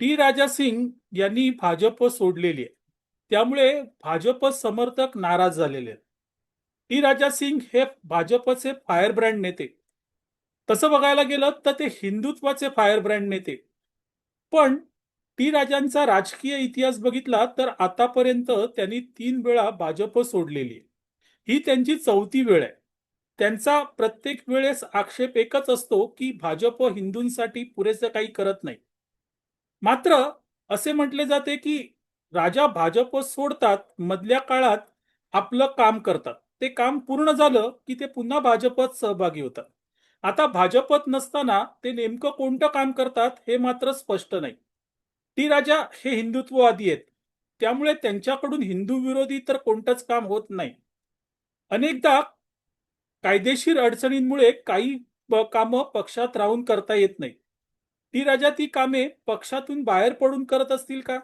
T राजा सिंग यांनी भाजप सोडलेली आहे. त्यामुळे भाजप समर्थक नाराज झालेले आहेत. टी राजा सिंग हे भाजपचे फायर ब्रँड नेते. तसं बघायला गेलं तर ते हिंदुत्वाचे फायर ब्रँड नेते. पण टी राजांचा राजकीय इतिहास बघितला तर आतापर्यंत त्यांनी तीन वेळा भाजप सोडलेली आहे. ही त्यांची चौथी वेळ आहे. त्यांचा प्रत्येक वेळेस आक्षेप एकच असतो की भाजप हिंदूंसाठी पुरेसं काही करत नाही. मात्र असे म्हटले जाते की राजा भाजप सोडतात मधल्या काळात आपलं काम करतात. ते काम पूर्ण झालं की ते पुन्हा भाजपत सहभागी होतात. आता भाजपत नसताना ते नेमकं कोणतं काम करतात हे मात्र स्पष्ट नाही. टी राजा हे हिंदुत्ववादी आहेत. त्यामुळे त्यांच्याकडून हिंदू विरोधी तर कोणतंच काम होत नाही. अनेकदा कायदेशीर अडचणींमुळे काही कामं पक्षात राहून करता येत नाही ती राजा ती कामे पक्षातून बाहेर पडून करत असतील का?